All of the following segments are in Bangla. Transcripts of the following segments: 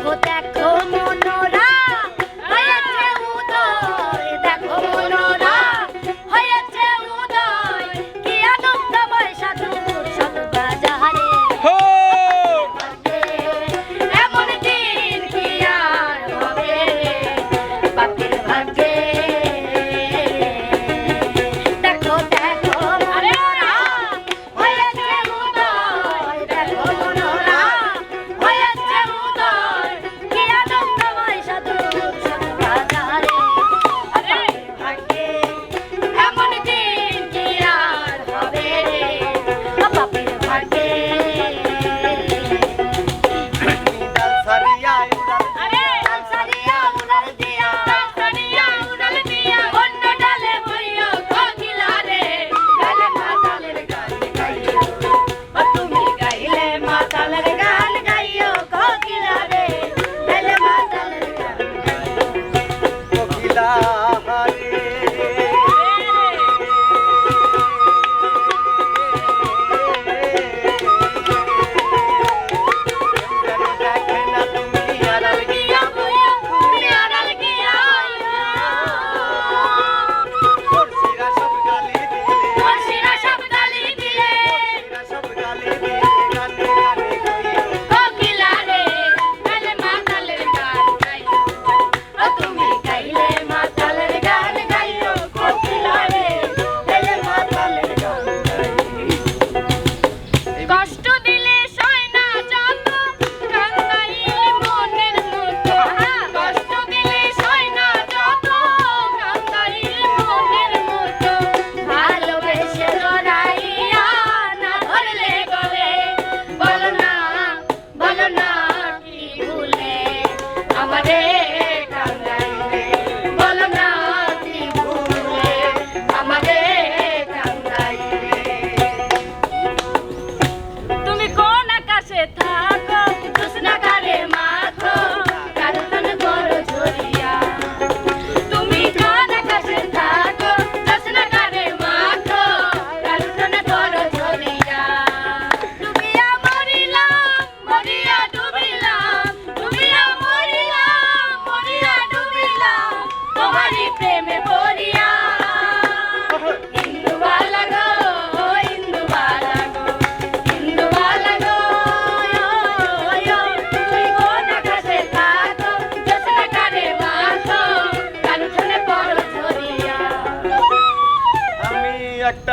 দেখো দেখো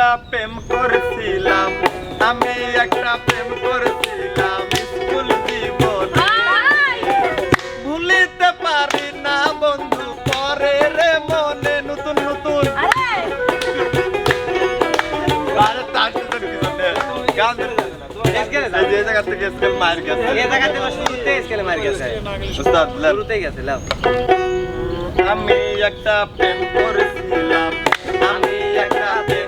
একটা প্রেম করছিলাম। আমি একটা প্রেম করছিলাম স্কুল জীবন। ভুলিতে পারি না বন্ধু পরে রে মনে নতুন নতুন। আমি একটা প্রেম করেছিলাম। আমি একটা প্রেম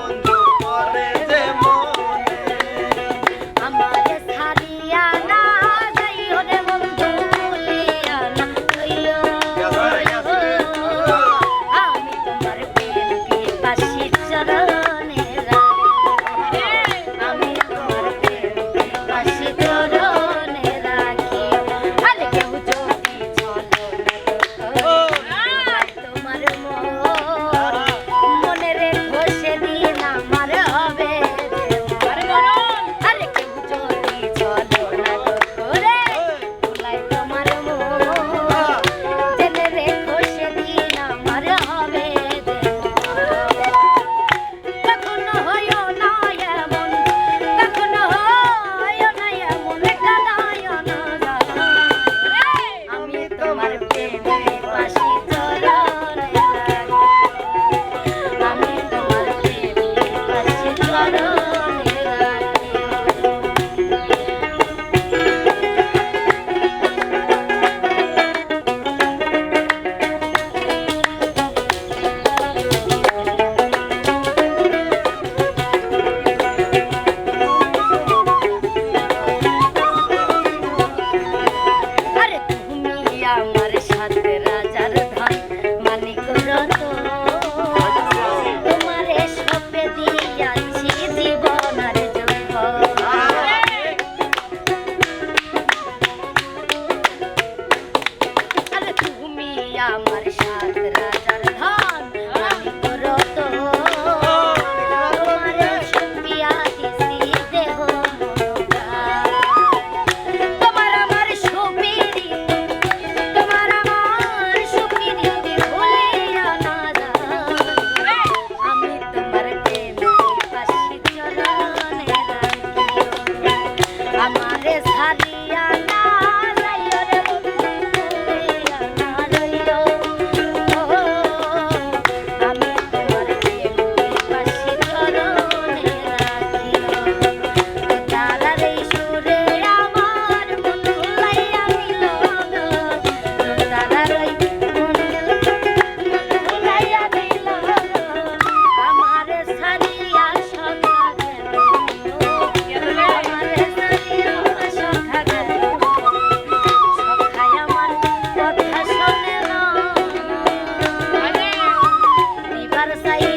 हमारे సరసై